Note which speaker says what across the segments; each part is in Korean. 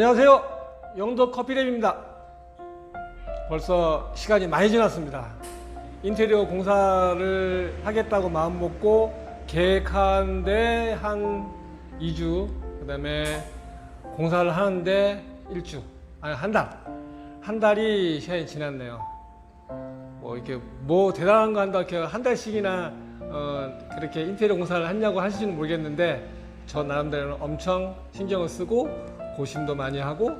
Speaker 1: 안녕하세요. 영도 커피랩입니다. 벌써 시간이 많이 지났습니다. 인테리어 공사를 하겠다고 마음 먹고 계획하는데 한 2주, 그 다음에 공사를 하는데 1주, 아니 한 달. 한 달이 시간이 지났네요. 뭐 이렇게 뭐 대단한 거 한다 이렇게 한 달씩이나 어 그렇게 인테리어 공사를 했냐고 하실지는 모르겠는데 저 나름대로는 엄청 신경을 쓰고 고심도 많이 하고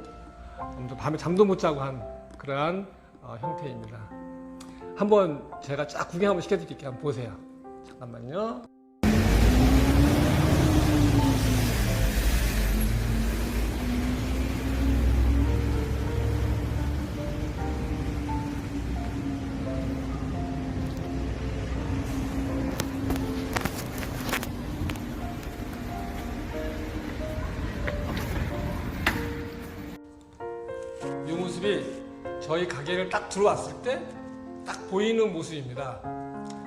Speaker 1: 밤에 잠도 못 자고 한 그러한 어, 형태입니다. 한번 제가 쫙 구경 한번 시켜드릴게요. 한번 보세요. 잠깐만요. 모습이 저희 가게를 딱 들어왔을 때 딱 보이는 모습입니다.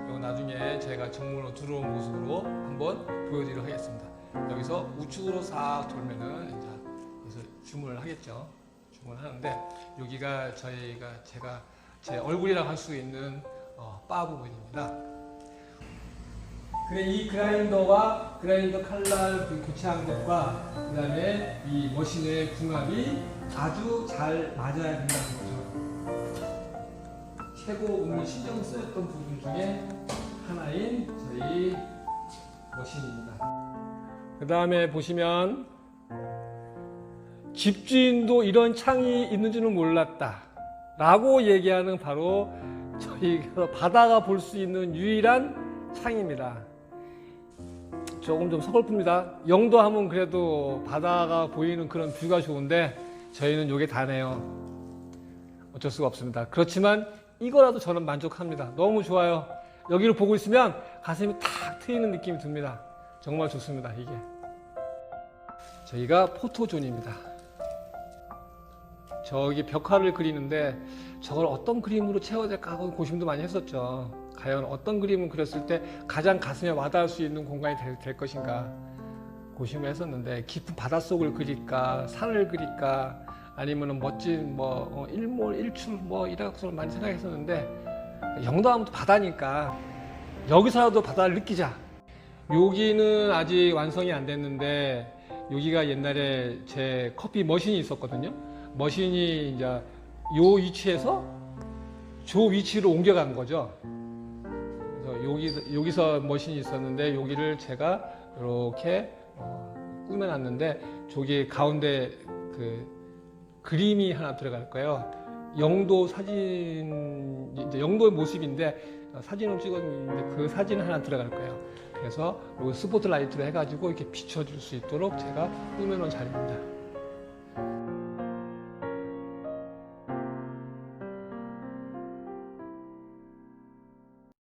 Speaker 1: 이거 나중에 제가 정문으로 들어온 모습으로 한번 보여드리도록 하겠습니다. 여기서 우측으로 싹 돌면은 이제 여기서 주문을 하겠죠. 주문을 하는데 여기가 저희가 제가 제 얼굴이라고 할 수 있는 어, 바 부분입니다. 근데 이 그라인더와 그라인더 칼날 그 교체한 것과 그 다음에 이 머신의 궁합이 아주 잘 맞아야 된다는 거죠. 최고 오늘 신경 쓰였던 부분 중에 하나인 저희 머신입니다. 그 다음에 보시면 집주인도 이런 창이 있는 줄은 몰랐다. 라고 얘기하는 바로 저희가 바다가 볼 수 있는 유일한 창입니다. 조금 좀 서글픕니다. 영도 하면 그래도 바다가 보이는 그런 뷰가 좋은데 저희는 요게 다네요. 어쩔 수가 없습니다. 그렇지만 이거라도 저는 만족합니다. 너무 좋아요. 여기를 보고 있으면 가슴이 탁 트이는 느낌이 듭니다. 정말 좋습니다. 이게. 저희가 포토존입니다. 저기 벽화를 그리는데 저걸 어떤 그림으로 채워야 될까 하고 고심도 많이 했었죠. 과연 어떤 그림을 그렸을 때 가장 가슴에 와닿을 수 있는 공간이 될, 될 것인가 고심을 했었는데 깊은 바닷속을 그릴까 산을 그릴까 아니면 멋진 뭐 어, 일몰 일출 뭐 이래서 많이 생각했었는데 영도하면 또 바다니까 여기서라도 바다를 느끼자. 여기는 아직 완성이 안 됐는데 여기가 옛날에 제 커피 머신이 있었거든요. 머신이 이제 요 위치에서 저 위치로 옮겨간 거죠 여기, 여기서 머신이 있었는데 여기를 제가 이렇게 어, 꾸며놨는데 저기 가운데 그 그림이 하나 들어갈 거예요. 영도 사진, 이제 영도의 모습인데 어, 사진을 찍었는데 그 사진 하나 들어갈 거예요. 그래서 여기 스포트라이트로 해가지고 이렇게 비춰줄 수 있도록 제가 꾸며놓은 자리입니다.